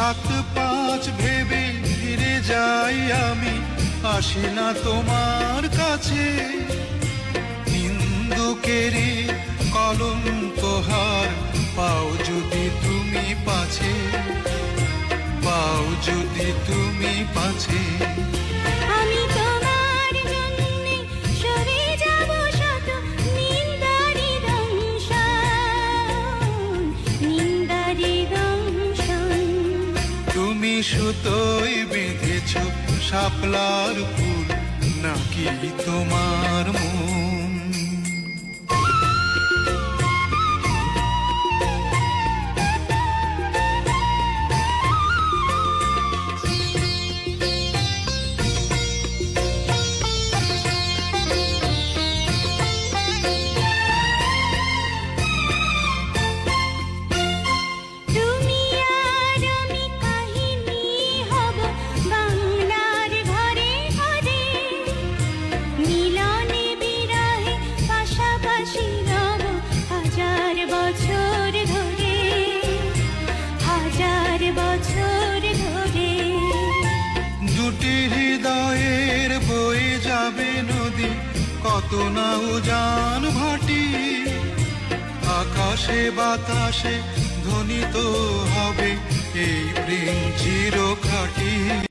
সাত পাঁচ ভেবে ফিরে যাই আমি। আসি না তোমার কাছে। নিন্দুকেরই কলঙ্ক হার পাও যদি তুমি পাছে, পাও যদি তুমি পাছে। সুতোয় বেঁধেছ শাপলার ফুল নাকি তোমার মন যাবে নদী কত না উজান ভাটি। আকাশে বাতাসে ধ্বনিত হবে এই প্রেম চির খাটি